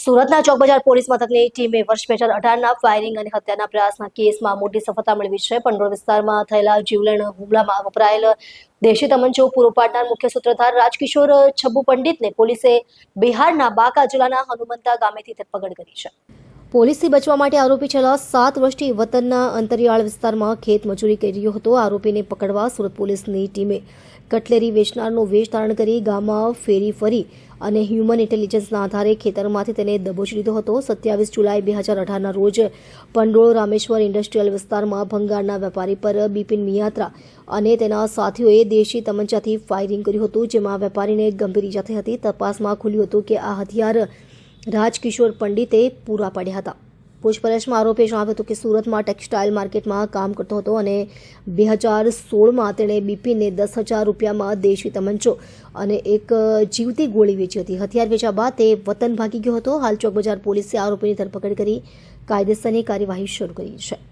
સુરતના ચોકબજાર પોલીસ મથકની ટીમે વર્ષ બે હજાર અઢારના ફાયરિંગ અને હત્યાના પ્રયાસના કેસમાં મોટી સફળતા મેળવી છે. પંડોળ વિસ્તારમાં થયેલા જીવલેણ હુમલામાં વપરાયેલ દેશી તમંચો પૂરો પાડનાર મુખ્ય સૂત્રધાર રાજકિશોર છબ્બુ પંડિતને પોલીસે બિહારના બાકા જિલ્લાના હનુમંતા ગામેથી ધરપકડ કરી છે. પોલીસથી બચવા માટે આરોપી છેલ્લા સાત વર્ષથી વતનના અંતરિયાળ વિસ્તારમાં ખેત મજૂરી કરી રહ્યો હતો. આરોપીને પકડવા સુરત પોલીસની ટીમે કટલેરી વેચનારનો વેશ ધારણ કરી ગામમાં ફેરી ફરી અને હ્યુમન ઇન્ટેલિજન્સના આધારે ખેતરમાંથી તેને દબોચી લીધો હતો. સત્યાવીસ જુલાઈ બે હજાર અઢારના રોજ પંડોળ રામેશ્વર ઇન્ડસ્ટ્રીયલ વિસ્તારમાં ભંગારના વેપારી પર બિપિન મિયાત્રા અને તેના સાથીઓએ દેશી તમંચાથી ફાયરિંગ કર્યું હતું, જેમાં વેપારીને ગંભીર ઇજા થઈ હતી. તપાસમાં ખુલ્યું હતું કે આ હથિયાર રાજકિશોર પંડિતે પૂરા પાડ્યા હતા. પૂછપરછમાં આરોપીએ જણાવ્યું હતું કે સુરતમાં ટેક્સટાઇલ માર્કેટમાં કામ કરતો હતો અને બે હજાર સોળમાં તેણે બીપીને દસ હજાર રૂપિયામાં દેશી તમંચો અને એક જીવતી ગોળી વેચી હતી. હથિયાર વેચ્યા બાદ તે વતન ભાગી ગયો હતો. હાલ ચોક બજાર પોલીસે આરોપીની ધરપકડ કરી કાયદેસરની કાર્યવાહી શરૂ કરી છે.